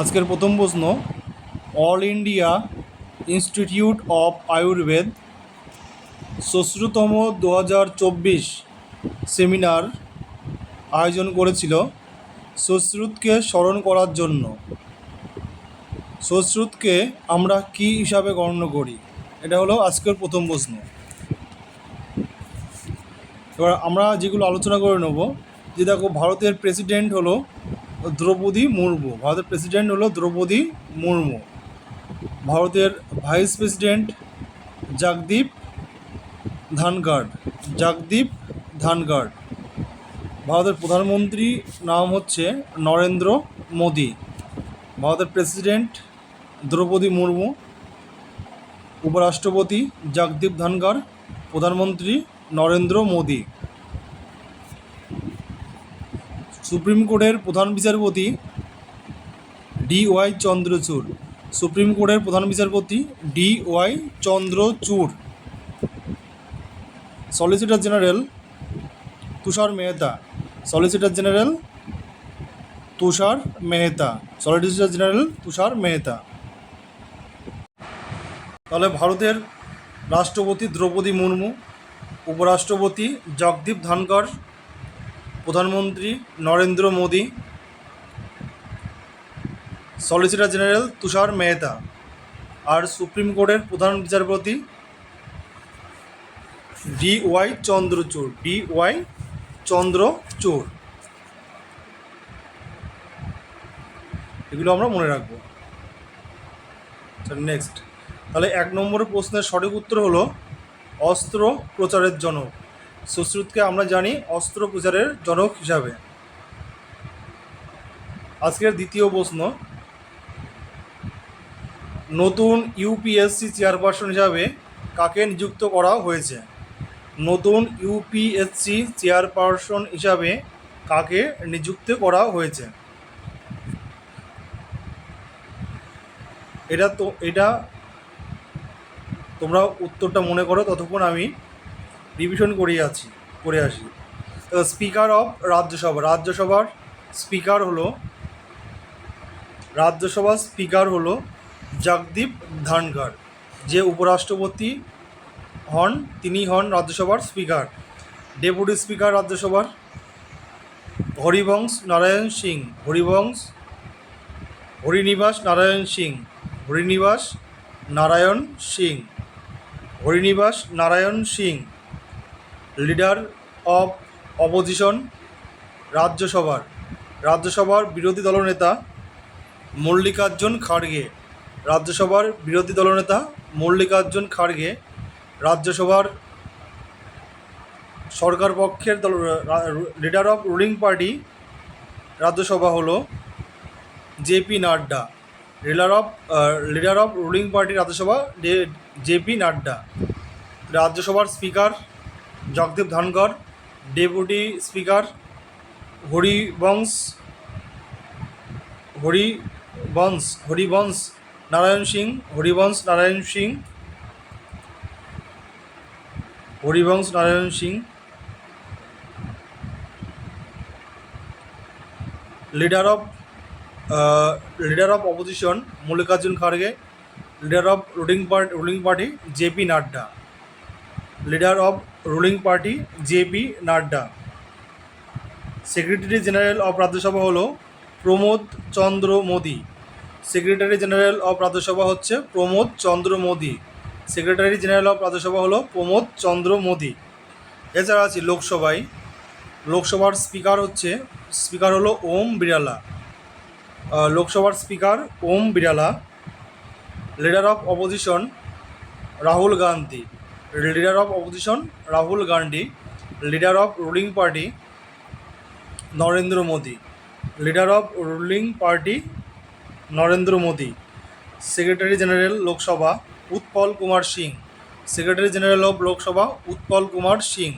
আজকের প্রথম প্রশ্ন all India institute of Ayurveda ষষ্ঠতম দু হাজার চব্বিশ সেমিনার আয়োজন করেছিল সশ্রুতকে স্মরণ করার জন্য। শ্বশ্রুতকে আমরা কি হিসাবে গণ্য করি? এটা হলো আজকের প্রথম প্রশ্ন। এবার আমরা যেগুলো আলোচনা করে নেব, যে দেখো ভারতের প্রেসিডেন্ট হলো দ্রৌপদী মুর্মু, ভারতের প্রেসিডেন্ট হলো দ্রৌপদী মুর্মু। ভারতের ভাইস প্রেসিডেন্ট জগদীপ ধানকার্ড জগদীপ ধানকার্ড ভারতের প্রধানমন্ত্রী নাম হচ্ছে নরেন্দ্র মোদী। ভারতের প্রেসিডেন্ট দ্রৌপদী মুর্মু, উপরাষ্ট্রপতি জগদীপ ধনকর প্রধানমন্ত্রী নরেন্দ্র মোদী। সুপ্রিম কোর্টের প্রধান বিচারপতি ডি ওয়াই চন্দ্রচূড়। সুপ্রিম কোর্টের প্রধান বিচারপতি D Y Chandrachud. Solicitor general Tushar Mehta. Solicitor general Tushar Mehta. Solicitor general Tushar Mehta. তাহলে ভারতের রাষ্ট্রপতি দ্রৌপদী মুর্মু, উপরাষ্ট্রপতি জগদীপ ধনকর প্রধানমন্ত্রী নরেন্দ্র মোদী সলিসিটর জেনারেল তুষার মেহতা আর সুপ্রিম কোর্টের প্রধান বিচারপতি D Y Chandrachud, D Y Chandrachud. এগুলো আমরা মনে রাখব। নেক্সট তাহলে এক নম্বরের প্রশ্নের সঠিক উত্তর হলো অস্ত্র প্রচারের জনক। সুশ্রুতকে আমরা জানি অস্ত্র প্রচারের জনক হিসাবে। আজকের দ্বিতীয় প্রশ্ন, নতুন ইউপিএসসি চেয়ারপারসন হিসাবে কাকে নিযুক্ত করা হয়েছে? নতুন ইউপিএসসি চেয়ারপারসন হিসাবে কাকে নিযুক্ত করা হয়েছে? এটা তো, এটা তোমরা উত্তরটা মনে করো, ততক্ষণ আমি রিভিশন করে আছি, করে আসি। স্পিকার অফ রাজ্যসভা রাজ্যসভার স্পিকার হলো রাজ্যসভার স্পিকার হলো জগদীপ ধানকর যে উপরাষ্ট্রপতি হন, তিনি হন রাজ্যসভার স্পিকার ডেপুটি স্পিকার রাজ্যসভার Harivansh Narayan Singh Harivansh Harinivas Narayan Singh Harinivas Narayan Singh Harinivas Narayan Singh leader of opposition রাজ্যসভার রাজ্যসভার বিরোধী দলনেতা মল্লিকার্জুন খাড়গে, রাজ্যসভার বিরোধী দলনেতা মল্লিকার্জুন খাড়গে, রাজ্যসভার সরকার পক্ষের দল leader of ruling party Rajya Sabha হলো JP Nadda, leader of leader of ruling party Rajya Sabha JP Nadda. রাজ্যসভার speaker Jagdeep Dhankhar deputy speaker Harivansh Harivansh Harivansh Narayan Singh Harivansh Narayan Singh Harivansh Narayan Singh leader of leader of opposition Mallikarjun খাড়গে leader of ruling party ruling party JP Nadda. Leader of ruling party JP Nadda. Secretary general of Rajya Sabha হল Pramod Chandra Modi. Secretary general of Rajya Sabha হচ্ছে Pramod Chandra Modi. Secretary general of Rajya Sabha হলো প্রমোদ চন্দ্র মোদী। এছাড়া আছে লোকসভায়। লোকসভার speaker হচ্ছে, speaker হলো ওম বিড়ালা। লোকসভার speaker Om Birla. Leader of opposition Rahul Gandhi. Leader of opposition Rahul Gandhi leader of ruling party Narendra Modi leader of ruling party Narendra Modi secretary general Lok Sabha Utpal Kumar Singh secretary general of Lok Sabha Utpal Kumar Singh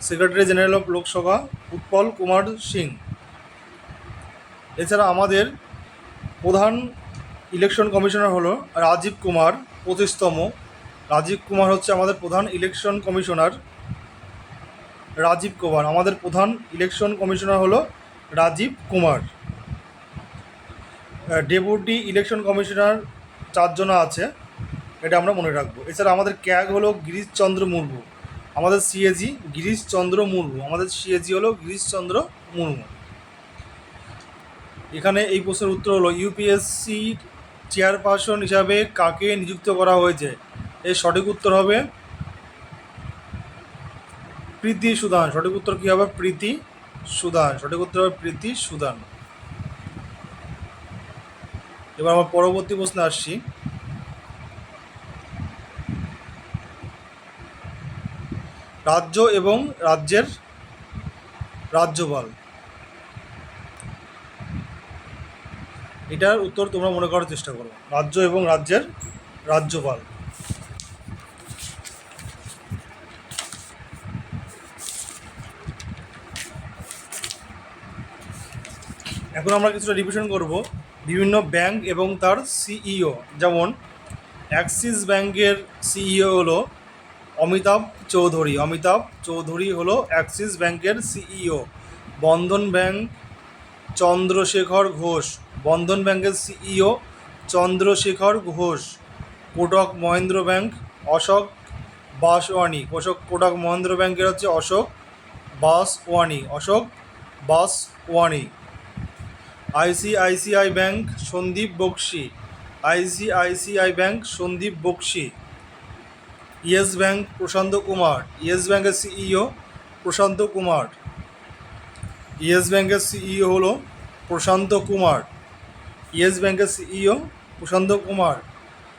secretary general of Lok Sabha Utpal Kumar Singh এছাড়া আমাদের প্রধান election commissioner হলো রাজীব কুমার, পঁচিশতম। রাজীব কুমার হচ্ছে আমাদের প্রধান election commissioner. Rajib Kumar, আমাদের প্রধান ইলেকশন কমিশনার হলো Rajiv Kumar. Deputy election commissioner চারজন আছে, এটা আমরা মনে রাখব। এছাড়া আমাদের ক্যাগ হলো গিরিশচন্দ্র মুর্মু, আমাদের সিএজি গিরিশচন্দ্র মুর্মু, আমাদের সিএজি হলো গিরিশচন্দ্র মুর্মু। এখানে এই প্রশ্নের উত্তর হলো ইউপিএসসি চেয়ারপারসন হিসাবে কাকে নিযুক্ত করা হয়েছে? এর সঠিক উত্তর হবে প্রীতি সুদান। সঠিক উত্তর কী হবে? প্রীতি সুদান। সঠিক উত্তর হবে প্রীতি সুদান। এবার আমার পরবর্তী প্রশ্নে আসছি। রাজ্য এবং রাজ্যের রাজ্যপাল। এটার উত্তর তোমরা মনে করার চেষ্টা করো। রাজ্য এবং রাজ্যের রাজ্যপাল। এখন আমরা কিছুটা রিভিশন করব বিভিন্ন ব্যাংক এবং তার সিইও যেমন অ্যাক্সিস ব্যাংকের সিইও হলো অমিতাভ চৌধুরী। অমিতাভ চৌধুরী হলো অ্যাক্সিস ব্যাংকের সিইও বন্ধন ব্যাংক চন্দ্রশেখর ঘোষ। বন্ধন ব্যাংকের সিইও চন্দ্রশেখর ঘোষ। কোটক মহেন্দ্র ব্যাংক অশোক বাসওয়ানি। অশোক, কোটক মহেন্দ্র ব্যাংকের হচ্ছে Ashok Vaswani. Ashok Vaswani. ICICI bank Sandeep Bakhshi. ICICI bank Sandeep Bakhshi. Yes bank Prashant Kumar. Yes ব্যাংকের সিইও প্রশান্ত কুমার। ইয়েস ব্যাংকের সিইও হলো প্রশান্ত কুমার। ইয়েস ব্যাংকের সিইও প্রশান্ত কুমার।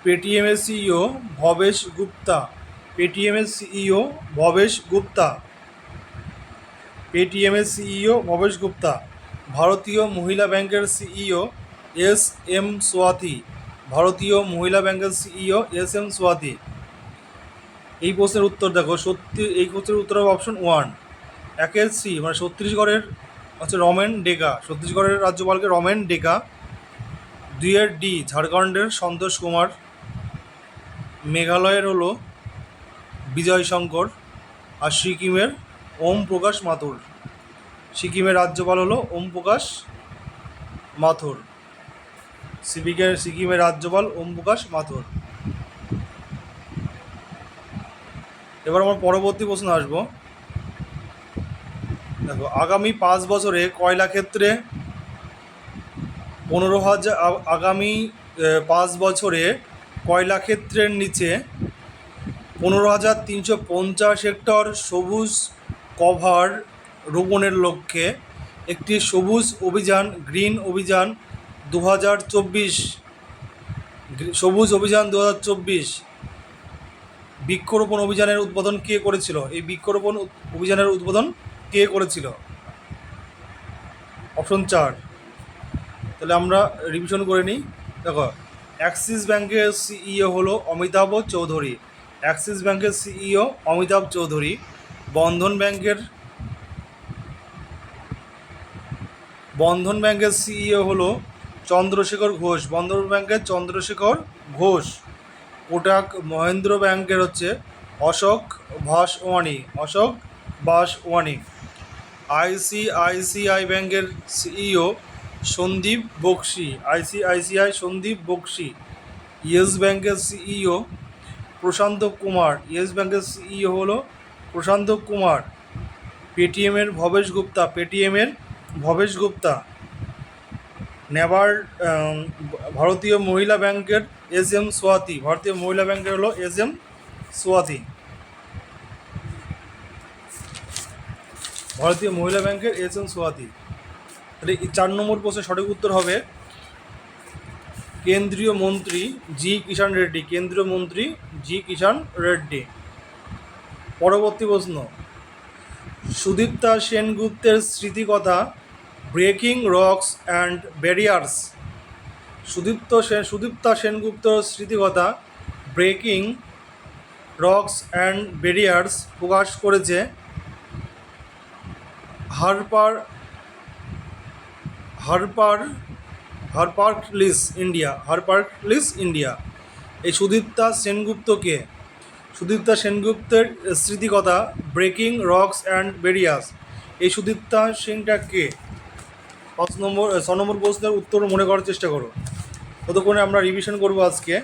পেটিএমের সিইও ভবেশ গুপ্তা। পেটিএমের সিইও ভবেশ গুপ্তা। পেটিএমের সিইও ভবেশ গুপ্তা। ভারতীয় মহিলা ব্যাংকের সিইও এস এম সোয়াতি ভারতীয় মহিলা ব্যাংকের সিইও এস এম সোয়াতি এই প্রশ্নের উত্তর দেখো, সত্যি, এই প্রশ্নের উত্তর হবে অপশন ওয়ান একের সি মানে ছত্তিশগড়ের হচ্ছে রমেন ডেকা, ছত্তিশগড়ের রাজ্যপালকে রমেন ডেকা। দুইয়ের ডি, ঝাড়খণ্ডের সন্তোষ কুমার। মেঘালয়ের হলো বিজয় শঙ্কর। আর সিকিমের ওম প্রকাশ মাথুর সিকিমের রাজ্যপাল হলো ওম প্রকাশ মাথুর। সিপিকের সিকিমের রাজ্যপাল ওম প্রকাশ মাথুর। এবার আমার পরবর্তী প্রশ্ন আসব। দেখো, আগামী পাঁচ বছরে কয়লা ক্ষেত্রে পনেরো হাজার আগামী পাঁচ বছরে কয়লা ক্ষেত্রের নিচে পনেরো হাজার তিনশো পঞ্চাশ হেক্টর সবুজ কভার রোপণের লক্ষ্যে একটি সবুজ অভিযান, গ্রিন অভিযান দু হাজার চব্বিশ সবুজ অভিযান দু হাজার চব্বিশ বৃক্ষরোপণ অভিযানের উদ্বোধন কে করেছিল? এই বৃক্ষরোপণ অভিযানের উদ্বোধন কে করেছিল? অপশন চার। তাহলে আমরা রিভিশন করে নিই। দেখো অ্যাক্সিস ব্যাংকের সিইও হলো অমিতাভ চৌধুরী। অ্যাক্সিস ব্যাংকের সিইও অমিতাভ চৌধুরী। বন্ধন ব্যাংকের বন্ধন ব্যাংকের সিইও হলো চন্দ্রশেখর ঘোষ। বন্ধন ব্যাংকের চন্দ্রশেখর ঘোষ। কোটাক মহেন্দ্র ব্যাংকের হচ্ছে অশোক ভাসওয়ানি। অশোক বাসওয়ানি আইসিআইসিআই ব্যাংকের CEO Sandeep Bakhshi. ICICI Sandeep Bakhshi. Yes ব্যাংকের সিইও প্রশান্ত কুমার। ইয়েস ব্যাংকের সিইও হলো প্রশান্ত কুমার। পেটিএমের ভবেশ গুপ্তা। পেটিএমের ভবেশ গুপ্তা আম, ভারতীয় মহিলা ব্যাংকের এস এম সোয়াতি ভারতীয় মহিলা ব্যাংকের হলো এস এম সোয়াতি। ভারতীয় মহিলা ব্যাংকের এস এম সোয়াতি। তাহলে চার নম্বর প্রশ্নের সঠিক উত্তর হবে কেন্দ্রীয় মন্ত্রী জি কিষাণ রেড্ডি কেন্দ্রীয় মন্ত্রী জি কিষাণ রেড্ডি। পরবর্তী প্রশ্ন সুদীপ্তা সেনগুপ্তের স্মৃতিকথা, breaking rocks and barriers. Sudipta Sen Sudipta সেনগুপ্তর স্মৃতিকথা, ব্রেকিং রকস অ্যান্ড ব্যারিয়ার্স প্রকাশ করেছে Harper Harper HarperCollins India HarperCollins India. এই সুদীপ্তা সেনগুপ্তকে সুদীপ্তা সেনগুপ্তের স্মৃতিকথা ব্রেকিং রকস অ্যান্ড বেরিয়াস এই সুদীপ্তা সেনটা কে? পাঁচ নম্বর ছ নম্বর প্রশ্নের উত্তর মনে করার চেষ্টা করো। ততক্ষণে আমরা রিভিশন করব আজকে।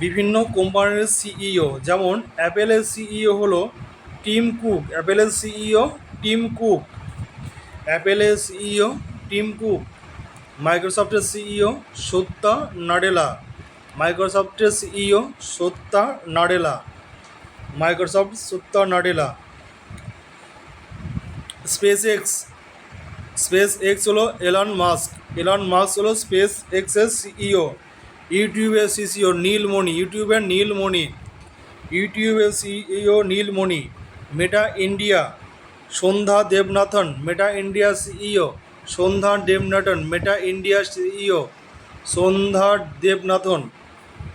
বিভিন্ন কোম্পানির সিইও যেমন অ্যাপেলের সিইও হলো টিম কুক অ্যাপেলের সিইও টিম কুক অ্যাপেলের সিইও টিম কুক মাইক্রোসফটের সিইও সত্যা নাডেলা মাইক্রোসফটের CEO Satya Nadella Microsoft Satya Nadella SpaceX SpaceX হলো এলন মাস্ক এলন মাস্ক হলো স্পেস এক্সের সিইও ইউটিউবের সিইও নীলমণি ইউটিউবের নীলমণি ইউটিউবের CEO Neelmani Meta India Sandhya Devanathan Meta India CEO Sandhya Devanathan Meta India CEO Sandhya Devanathan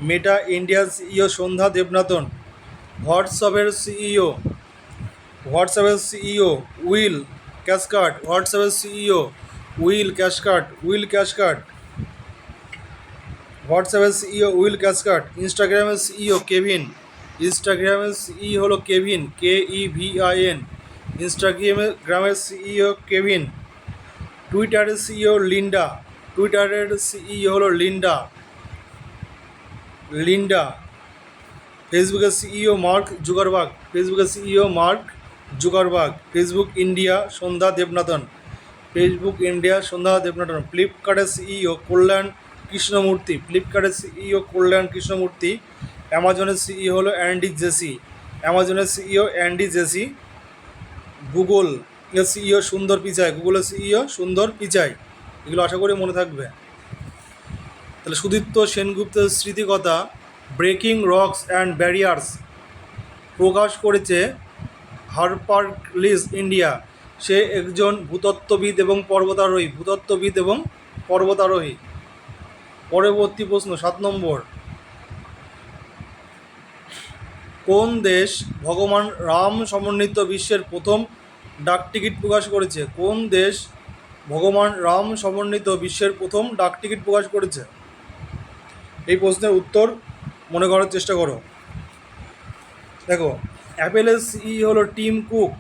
Meta India CEO Sandhya Devanathan. হোয়াটসঅ্যাপের CEO হোয়াটসঅ্যাপের CEO Will Cathcart হোয়াটসঅ্যাপের CEO Will Cathcart Will Cathcart হোয়াটসঅ্যাপের CEO Will ক্যাশকার্ট ইনস্টাগ্রামের CEO Kevin, ইনস্টাগ্রামের সিই হলো Kevin K E V I N ইনস্টাগ্রামের গ্রামের সিইও কেভিন, টুইটারের সিইও লিন্ডা, টুইটারের সিইও হলো লিন্ডা লিন্ডা। ফেসবুকের সিইও মার্ক জুগারবাগ ফেসবুকের CEO Mark Zuckerberg Facebook India Sandhya Devanathan Facebook India Sandhya Devanathan ফ্লিপকার্টের সিইও কল্যাণ কৃষ্ণমূর্তি ফ্লিপকার্টের সিইও কল্যাণ কৃষ্ণমূর্তি অ্যামাজনের সিইও হলো অ্যান্ডি জেসি অ্যামাজনের সিইও অ্যান্ডি জেসি গুগল এর সিইও সুন্দর পিচাই গুগলের সিইও সুন্দর পিচাই এগুলো আশা করি মনে থাকবে। তাহলে সুদীপ্ত সেনগুপ্তের স্মৃতিকথা ব্রেকিং রকস অ্যান্ড ব্যারিয়ার্স প্রকাশ করেছে হারপার লিস ইন্ডিয়া। সে একজন ভূতত্ত্ববিদ এবং পর্বতারোহী। ভূতত্ত্ববিদ এবং পর্বতারোহী। পরবর্তী প্রশ্ন, সাত নম্বর। কোন দেশ ভগবান রাম সমন্বিত বিশ্বের প্রথম ডাকটিকিট প্রকাশ করেছে? কোন দেশ ভগবান রাম সমন্বিত বিশ্বের প্রথম ডাকটিকিট প্রকাশ করেছে? এই প্রশ্নের উত্তর মনে করার চেষ্টা করো। দেখো অ্যাপেলের সিই হলো টিম কুক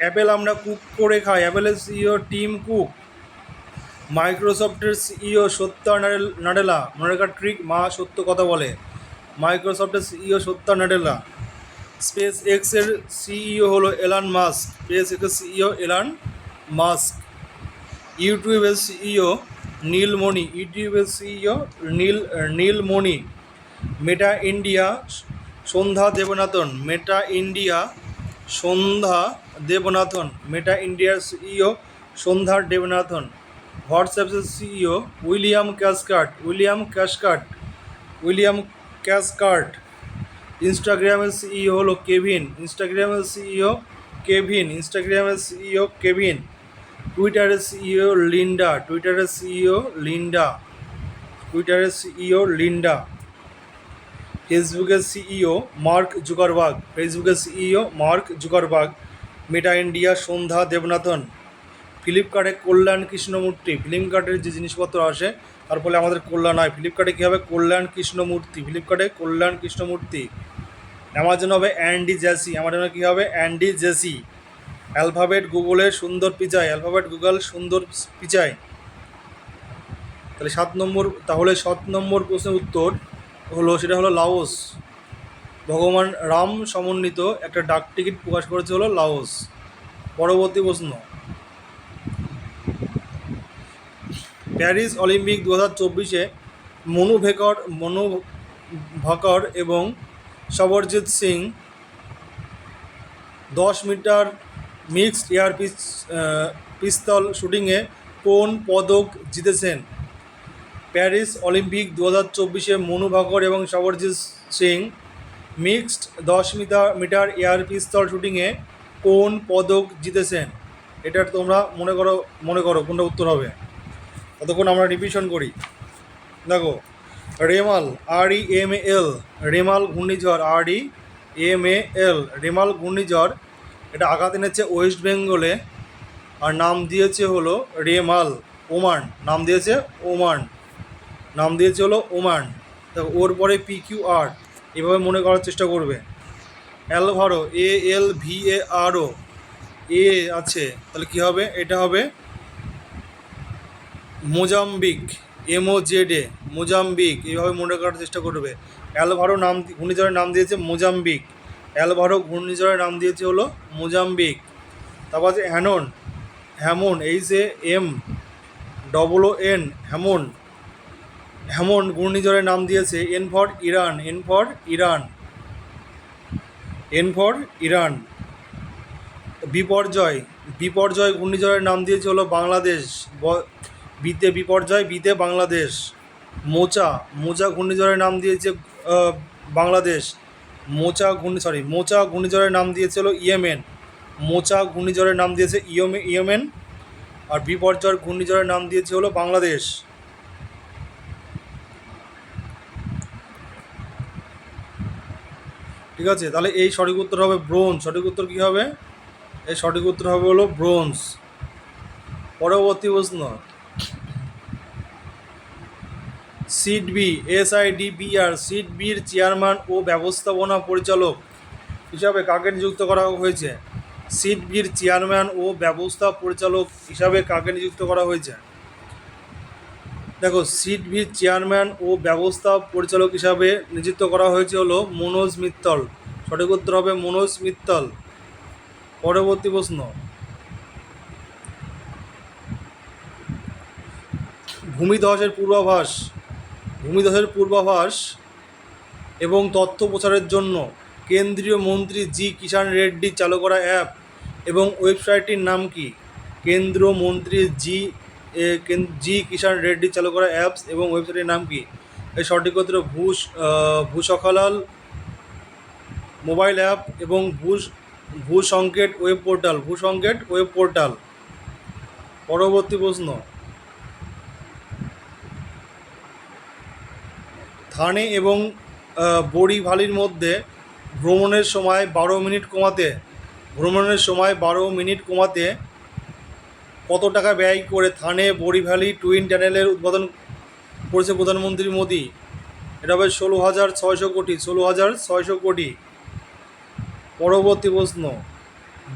অ্যাপেল আমরা কুক করে খাই। অ্যাপেলের সিইও টিম কুক মাইক্রোসফটের সিইও সত্য নাডেলা মনে রাখার ট্রিক মা সত্য কথা বলে। মাইক্রোসফটের সিইও সত্য নাডেলা স্পেস এক্সের সিইও হলো এলান মাস্ক স্পেস এক্সের সিইও এলান মাস্ক ইউটিউবের সিইও নীলমণি। ইউটিউবের CEO Neel, Neelmani. Meta India Sandhya Devanathan, Meta India Sandhya Devanathan, Meta ইন্ডিয়ার সিইও সন্ধ্যা দেবনাথন, হোয়াটসঅ্যাপের CEO William Cathcart William Cathcart William Cathcart ইনস্টাগ্রামের সিইও হলো কেভিন, ইনস্টাগ্রামের সিইও কেভিন, ইনস্টাগ্রামের CEO Kevin, টুইটারের সিইও লিন্ডা, টুইটারের সিইও লিন্ডা, টুইটারের সিইও লিন্ডা। ফেসবুকের সিইও মার্ক জুকারবাগ, ফেসবুকের CEO Mark Zuckerberg, Meta India Sandhya Devanathan, ফ্লিপকার্টে কল্যাণ কৃষ্ণমূর্তি ফ্লিপকার্টের যে জিনিসপত্র আসে, তার ফলে আমাদের কল্যাণ হয়। ফ্লিপকার্টে কী হবে? কল্যাণ কৃষ্ণমূর্তি, ফ্লিপকার্টে কল্যাণ কৃষ্ণমূর্তি। অ্যামাজন হবে অ্যান্ডি জেসি, অ্যামাজনে কী হবে? Andy JC. অ্যালফাবেট গুগলের সুন্দর পিচাই, অ্যালফাবেট গুগল সুন্দর পিচাই। তাহলে সাত নম্বর, তাহলে সাত নম্বর প্রশ্নের উত্তর হলো, সেটা হলো লাওস। ভগবান রাম সমন্বিত একটা ডাক টিকিট প্রকাশ করেছে হলো লাওস। পরবর্তী প্রশ্ন। প্যারিস অলিম্পিক দু হাজার চব্বিশে মনু ভেকর মনু ভাকর এবং সবরজিৎ সিং দশ মিটার মিক্সড এয়ার পিস পিস্তল শুটিংয়ে কোন পদক জিতেছেন? প্যারিস অলিম্পিক দু হাজার চব্বিশে মনু ভাকর এবং সবরজিৎ সিং মিক্সড দশ মিটার মিটার এয়ার পিস্তল শুটিংয়ে কোন পদক জিতেছেন? এটা তোমরা মনে করো মনে করো, কোনটা উত্তর হবে? ততক্ষণ আমরা রিভিশন করি। দেখো, Remal R E M L Remal ঘূর্ণিঝড় R E M A L Remal ঘূর্ণিঝড়, এটা আঘাত এনেছে ওয়েস্ট বেঙ্গলে, আর নাম দিয়েছে হলো রেমাল, ওমান, নাম দিয়েছে ওমান। নাম দিয়েছে হলো ওমান। দেখো, ওর পরে পি কিউ আর এভাবে মনে করার চেষ্টা করবে। অ্যালভারো, এ এল ভি এ আরও এ আছে, তাহলে কী হবে? এটা হবে Mozambique M O Z A, Mozambique এইভাবে মনে করার চেষ্টা করবে। অ্যালভারো নাম ঘূর্ণিঝড়ের নাম দিয়েছে মোজাম্বিক, অ্যালভারো ঘূর্ণিঝড়ের নাম দিয়েছে হলো মোজাম্বিক। তারপর আছে হ্যানন, Hamoon, H A M, double O N, Hamoon. Hamoon ঘূর্ণিঝড়ের নাম দিয়েছে, N for Iran, N for Iran, N for Iran. বিপর্যয় বিপর্যয় ঘূর্ণিঝড়ের নাম দিয়েছে হলো বাংলাদেশ বিতে বিপর্যয়, বিতে বাংলাদেশ। মোচা মোচা ঘূর্ণিঝড়ের নাম দিয়েছে বাংলাদেশ। মোচা ঘূর্ণি সরি মোচা ঘূর্ণিঝড়ের নাম দিয়েছে হলো ইয়েমেন। মোচা ঘূর্ণিঝড়ের নাম দিয়েছে ইয়মে, ইয়েমেন। আর বিপর্যয় ঘূর্ণিঝড়ের নাম দিয়েছে হলো বাংলাদেশ। ঠিক আছে? তাহলে এই সঠিক উত্তর হবে ব্রোঞ্জ। সঠিক উত্তর কী হবে? এই সঠিক উত্তর হবে হলো ব্রোঞ্জ। পরবর্তী প্রশ্ন। SIDBI, S I D B আর, সিড বির চেয়ারম্যান ও ব্যবস্থাপনা পরিচালক হিসাবে কাকে নিযুক্ত করা হয়েছে? সিড বির চেয়ারম্যান ও ব্যবস্থা পরিচালক হিসাবে কাকে নিযুক্ত করা হয়েছে? দেখো সিড ভির চেয়ারম্যান ও ব্যবস্থা পরিচালক হিসাবে নিযুক্ত করা হয়েছে হলো মনোজ মিত্তল। সঠিক উত্তর হবে মনোজ মিত্তল। পরবর্তী প্রশ্ন। ভূমিধসের পূর্বাভাস। ভূমিধসের পূর্বাভাস এবং তথ্য প্রচারের জন্য কেন্দ্রীয় মন্ত্রী জি কিষাণ রেড্ডি চালু করা অ্যাপ এবং ওয়েবসাইটটির নাম কি? কেন্দ্রীয় মন্ত্রী জি জি কিষাণ রেড্ডি চালু করা অ্যাপস এবং ওয়েবসাইটের নাম কি? এই সঠিক উত্তর ভূ ভূসখলাল মোবাইল অ্যাপ এবং ভূ ভূ সংকেত ওয়েব পোর্টাল। ভূ সংকেত ওয়েব পোর্টাল। পরবর্তী প্রশ্ন। থানে এবং বড়িভালির মধ্যে ভ্রমণের সময় বারো মিনিট কমাতে, ভ্রমণের সময় বারো মিনিট কমাতে কত টাকা ব্যয় করে থানে বড়িভ্যালি টুইন টানেলের উদ্বোধন করেছে প্রধানমন্ত্রী মোদী? এটা হবে ষোলো হাজার ছয়শো কোটি, ষোলো হাজার ছয়শো কোটি। পরবর্তী প্রশ্ন,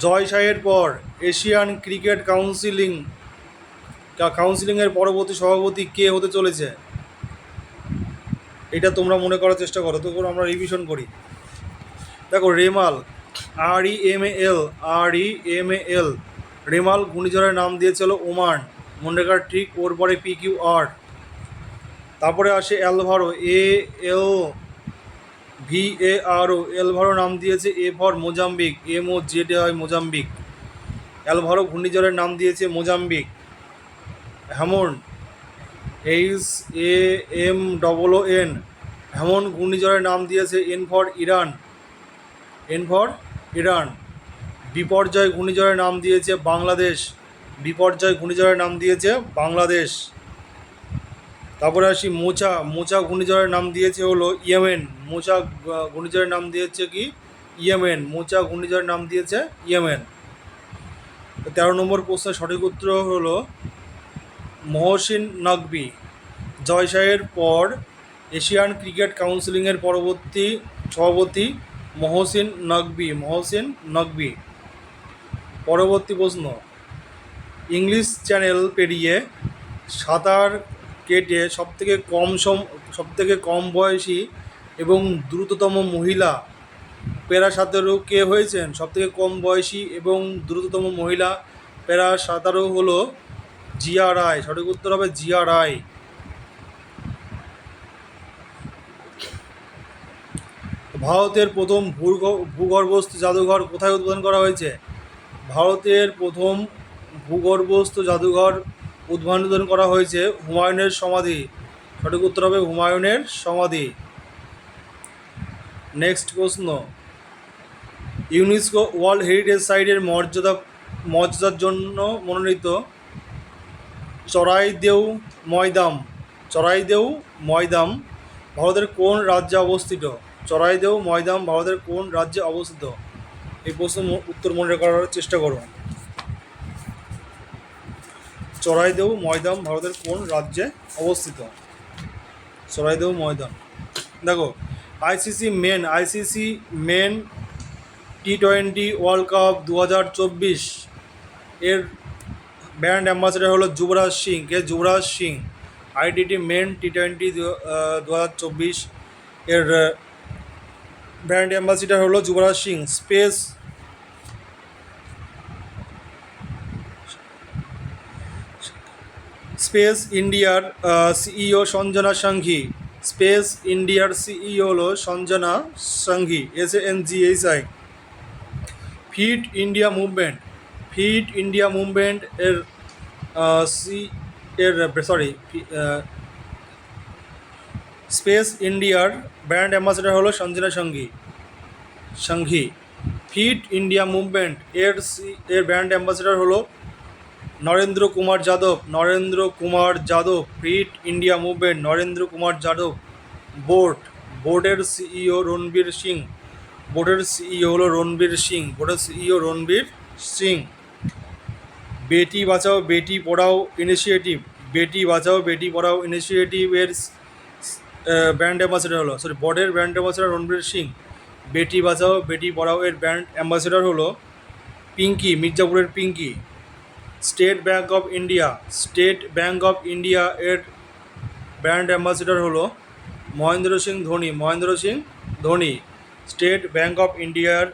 জয় শাহের পর এশিয়ান ক্রিকেট কাউন্সিলিং কাউন্সিলিংয়ের পরবর্তী সভাপতি কে হতে চলেছে? এটা তোমরা মনে করার চেষ্টা করো, তো আমরা রিভিশন করি। দেখো, Remal R E M L R E M L Remal ঘূর্ণিঝড়ের নাম দিয়েছিল ওমান। মনে রাখার ঠিক ওর পরে পি কিউ আর তারপরে আসে অ্যালভারো, এ এল ভি এ আরও এলভারো নাম দিয়েছে A for Mozambique, M O Z হয় মোজাম্বিক। অ্যালভারো ঘূর্ণিঝড়ের নাম দিয়েছে Mozambique. Hamoon H A M double O N. Hamoon ঘূর্ণিঝড়ের নাম দিয়েছে N for Iran. N for Iran. বিপর্যয় ঘূর্ণিঝড়ের নাম দিয়েছে বাংলাদেশ। বিপর্যয় ঘূর্ণিঝড়ের নাম দিয়েছে বাংলাদেশ। তারপরে আসি মোচা। মোচা ঘূর্ণিঝড়ের নাম দিয়েছে হলো ইয়েমেন। মোচা ঘূর্ণিঝড়ের নাম দিয়েছে কি? ইয়েমেন। মোচা ঘূর্ণিঝড়ের নাম দিয়েছে ইয়েমেন। তেরো নম্বর প্রশ্নের সঠিক উত্তর হলো মহসিন নকবি জয়শাহের পর এশিয়ান ক্রিকেট কাউন্সিলিংয়ের পরবর্তী সভাপতি মহসিন নকবি মহসিন নকবি পরবর্তী প্রশ্ন। ইংলিশ চ্যানেল পেরিয়ে সাঁতার কেটে সবথেকে কম সম, সবথেকে কম বয়সী এবং দ্রুততম মহিলা প্যারা সাঁতারু কে হয়েছেন? সবথেকে কম বয়সী এবং দ্রুততম মহিলা প্যারা সাঁতারু হলো জিয়া রায়। সঠিক উত্তর হবে জিয়া রায়। ভারতের প্রথম ভূগর্ভস্থ জাদুঘর কোথায় উদ্বোধন করা হয়েছে? ভারতের প্রথম ভূগর্ভস্থ জাদুঘর উদ্বোধন করা হয়েছে হুমায়ুনের সমাধি। সঠিক উত্তর হবে হুমায়ুনের সমাধি। নেক্সট প্রশ্ন। ইউনেস্কো ওয়ার্ল্ড হেরিটেজ সাইটের মর্যাদা মর্যাদার জন্য মনোনীত চড়াইদেউ ময়দাম। চড়াইদেউ ময়দাম ভারতের কোন রাজ্যে অবস্থিত? চড়াইদেউ ময়দাম ভারতের কোন রাজ্যে অবস্থিত? এই প্রশ্ন উত্তর মনে করার চেষ্টা করুন চড়াইদেউ ময়দাম ভারতের কোন রাজ্যে অবস্থিত? চড়াইদেউ ময়দান। দেখো, ICC men ICC men T twenty world cup দু হাজার চব্বিশ এর ব্র্যান্ড অ্যাম্বাসেডার হলো যুবরাজ সিং। কে? যুবরাজ সিং আইডিটি মেন টি টোয়েন্টি দু হাজার চব্বিশ এর ব্র্যান্ড অ্যাম্বাসিডার হলো যুবরাজ সিং, স্পেস স্পেস ইন্ডিয়ার সিইও সঞ্জনা সাংঘি, স্পেস ইন্ডিয়ার সিইও হলো Sanjana Sanghi S N G H I fit India movement, fit India movement এর সি এর সরি স্পেস ইন্ডিয়ার ব্র্যান্ড অ্যাম্বাসেডার হলো সঞ্জনা সঙ্গী। সাংঘি ফিট ইন্ডিয়া মুভমেন্ট এর এর ব্র্যান্ড অ্যাম্বাসেডার হলো Narendra Kumar Yadav. Narendra Kumar Yadav, fit India movement, Narendra Kumar Yadav, board. বোর্ডের CEO Ranbir Singh. বোর্ডের সিইও হলো রণবীর সিং। বোর্ডের সিইও রণবীর সিং। বেটি বাঁচাও, বেটি পড়াও ইনিশিয়েটিভ বেটি বাঁচাও, বেটি পড়াও ইনিশিয়েটিভের ব্র্যান্ড অ্যাম্বাসেডার হলো সরি বোর্ডের ব্র্যান্ড অ্যাম্বাসেডার রণবীর সিং, বেটি বাঁচাও, বেটি পড়াও এর ব্র্যান্ড অ্যাম্বাসেডার হলো Pinki, মির্জাপুরের Pinky, state bank of India, state bank of India এর ব্র্যান্ড অ্যাম্বাসেডর হলো Mahendra Singh Dhoni, Mahendra Singh Dhoni, state bank of ইন্ডিয়ার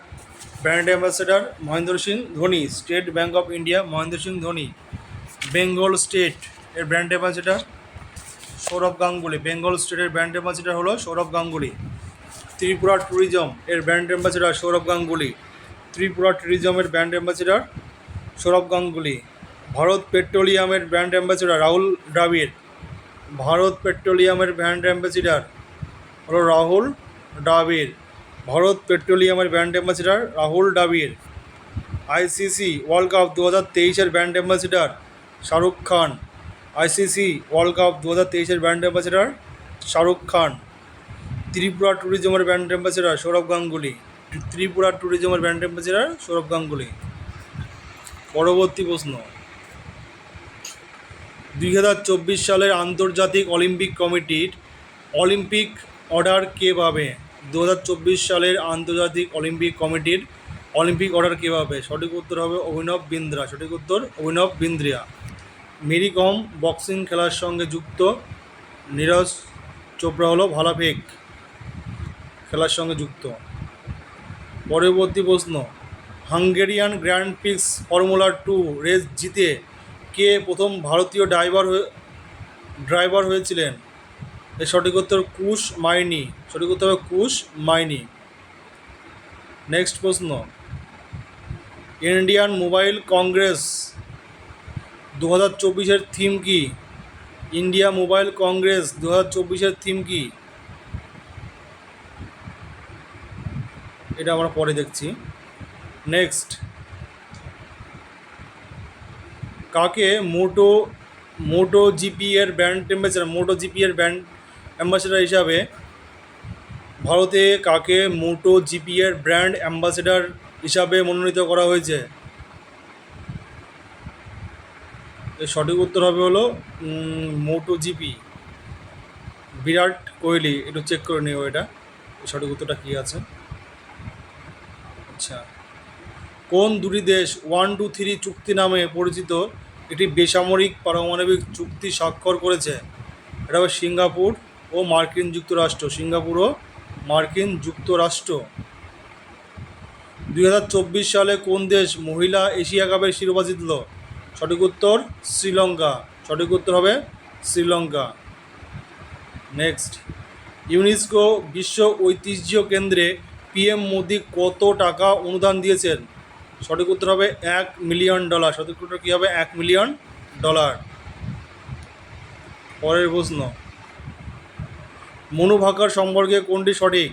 brand ambassador Mahendra Singh Dhoni, state bank of India Mahendra Singh Dhoni, Bengal state এর brand ambassador Sourav Ganguly, Bengal স্টেটের brand ambassador হলো Sourav Ganguly. Tripura tourism এর brand ambassador Sourav Ganguly. Tripura ট্যুরিজমের brand ambassador Sourav Ganguly. Bharat পেট্রোলিয়ামের brand ambassador Rahul Dravid. Bharat পেট্রোলিয়ামের brand ambassador হলো Rahul Dravid. Bharat পেট্রোলিয়ামের brand ambassador Rahul Dravid. ICC world cup দু হাজার তেইশের brand ambassador Shahrukh Khan. ICC world cup দু হাজার তেইশের ব্র্যান্ড অ্যাম্বাসেডর শাহরুখ খান, ত্রিপুরা ট্যুরিজমের ব্র্যান্ড অ্যাম্বাসেডর সৌরভ গাঙ্গুলি, ত্রিপুরা ট্যুরিজমের ব্র্যান্ড অ্যাম্বাসেডর সৌরভ গাঙ্গুলি। পরবর্তী প্রশ্ন। দুই হাজার চব্বিশ সালের আন্তর্জাতিক অলিম্পিক কমিটির অলিম্পিক অর্ডার কে পাবে? দু হাজার চব্বিশ সালের আন্তর্জাতিক অলিম্পিক কমিটির অলিম্পিক অর্ডার কে পাবে? সঠিক উত্তর হবে অভিনব বিন্দ্রা। সঠিক উত্তর অভিনব বিন্দ্রিয়া। মেরি কম বক্সিং খেলার সঙ্গে যুক্ত নীরজ চোপড়া হলো ভালাফেক খেলার সঙ্গে যুক্ত। পরবর্তী প্রশ্ন, Hungarian grand prix formula two race জিতে কে প্রথম ভারতীয় ড্রাইভার ড্রাইভার হয়েছিলেন? এর সঠিক উত্তর কুশ মাইনি, সঠিক উত্তর হবে কুশ মাইনি। নেক্সট প্রশ্ন, ইন্ডিয়ান মোবাইল কংগ্রেস দু হাজার চব্বিশের থিম কি? ইন্ডিয়া মোবাইল কংগ্রেস দু হাজার চব্বিশের থিম কি? এটা আমরা পরে দেখছি। নেক্সট। কাকে মোটো মোটো জিপি এর ব্র্যান্ড অ্যাম্বাসেডার মোটো জিপি এর ব্র্যান্ড অ্যাম্বাসেডার হিসাবে ভারতে কাকে মোটো জিপি এর ব্র্যান্ড অ্যাম্বাসেডার হিসাবে মনোনীত করা হয়েছে? এর সঠিক উত্তর হবে হলো মোটো জিপি। বিরাট কোহলি, একটু চেক করে নিও এটা। সঠিক উত্তরটা কী আছে? আচ্ছা। কোন দুটি দেশ ওয়ান, টু, থ্রি চুক্তি নামে পরিচিত একটি বেসামরিক পারমাণবিক চুক্তি স্বাক্ষর করেছে? এটা হবে সিঙ্গাপুর ও মার্কিন যুক্তরাষ্ট্র। সিঙ্গাপুর ও মার্কিন যুক্তরাষ্ট্র। দুই হাজার চব্বিশ সালে কোন দেশ মহিলা এশিয়া কাপের শিরোপা জিতল? সঠিক উত্তর শ্রীলঙ্কা। সঠিক উত্তর হবে শ্রীলঙ্কা। নেক্সট ইউনেস্কো বিশ্ব ঐতিহ্য কেন্দ্রে পিএম মোদি কত টাকা অনুদান দিয়েছেন? সঠিক উত্তর হবে এক মিলিয়ন ডলার। সঠিক উত্তর কী হবে? এক মিলিয়ন ডলার। পরের প্রশ্ন মনুভাকার সম্পর্কে কোনটি সঠিক?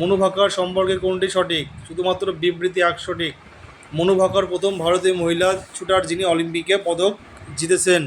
মনুভাকার সম্পর্কে কোনটি সঠিক? শুধুমাত্র বিবৃতি এক সঠিক। মনুভাকার প্রথম ভারতীয় মহিলা শুটার যিনি অলিম্পিকে পদক জিতেছেন।